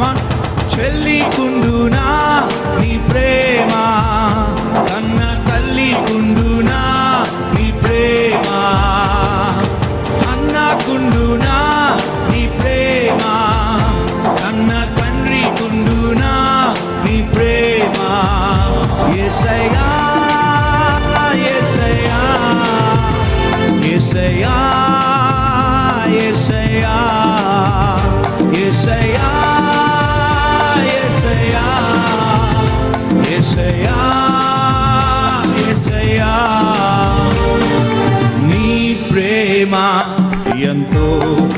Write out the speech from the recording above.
కమాన్ చెల్లికుండునా నీ ప్రేమ. కన్న తల్లికుండునా నీ ప్రేమ. అన్నకుండునా నీ ప్రేమ. కన్న తండ్రి కుండునా నీ ప్రేమ. ఎసయా ఎసయా ఎసయా ఎసయా ఎసయా ఏసయ్యా ఏసయ్యా ఏసయ్యా నీ ప్రేమ ఎంతో